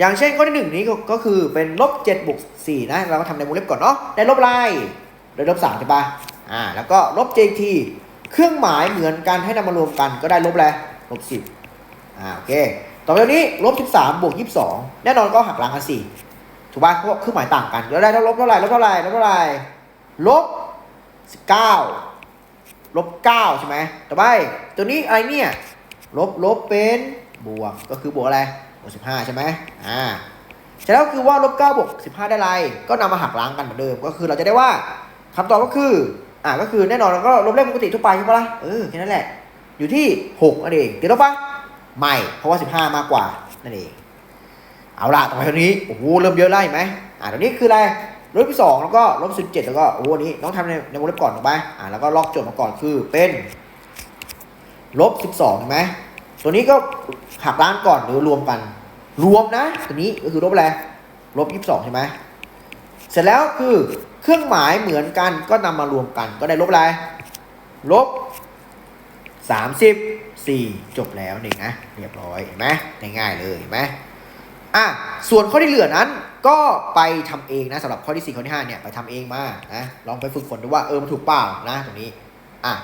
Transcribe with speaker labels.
Speaker 1: อย่างเช่นข้อที่หนึ่งนี้ก็คือเป็นลบ7บวก4นะ เราก็ทำในวงเล็บก่อนเนาะได้ลบอะไรได้ลบ3ใช่ปะอ่า แล้วก็ลบ jt เครื่องหมายเหมือนกันให้นำมารวมกันก็ได้ลบอะไรลบ10อ่าโอเค ต่อไปนี้ลบ13บวก22แน่นอนก็หักล้างกัน4ถูกป่ะเพราะเครื่องหมายต่างกันแล้วได้ลบเท่าไหร่ลบเท่าไหร่ลบเท่าไหร่ลบ19ลบ9ใช่ไหมต่อไปตัวนี้อะไรเนี่ยลบลบเป็นบวกก็คือบวกอะไร บวก15ใช่ไหมอ่าเสร็จแล้วคือว่าลบ9บวก15ได้ไร ก็นำมาหักล้างกันเหมือนเดิม ก็คือเราจะได้ว่าคำตอบก็คืออ่าก็คือแน่นอนเราก็ลบเลขปกติทั่วไปใช่ปะล่ะเออแค่นั้นแหละ อยู่ที่6นั่นเองติดลบปะไม่เพราะว่า15มากกว่านั่นเองเอาล่ะต่อไปตัวนี้โอ้โหเริ่มเยอะไล่ไหมอ่าตัวนี้คืออะไรลบที่สองแล้วก็ลบสิบเจ็ดแล้วก็โอ้โหนี้ต้องทำในในวงเล็บก่อนถูกไหมอ่าแล้วก็ลอกโจทย์มาก่อนคือเป็นลบสิบสองใช่ไหม ตัวนี้ก็หักล้างก่อนหรือรวมกัน รวมนะ ตัวนี้ก็คือลบอะไรลบยี่สิบสองใช่ไหมเสร็จแล้วคือเครื่องหมายเหมือนกันก็นำมารวมกัน ก็ได้ลบอะไรลบสามสิบสี่จบแล้วนี่นะเรียบร้อยเห็นไหมง่ายๆเลยเห็นไหมอะส่วนข้อที่เหลือนั้นก็ไปทำเองนะสำหรับข้อที่สี่ข้อที่ห้าเนี่ยไปทำเองมานะลองไปฝึกฝนดูว่าเออมันถูกเปล่านะตรงนี้อะ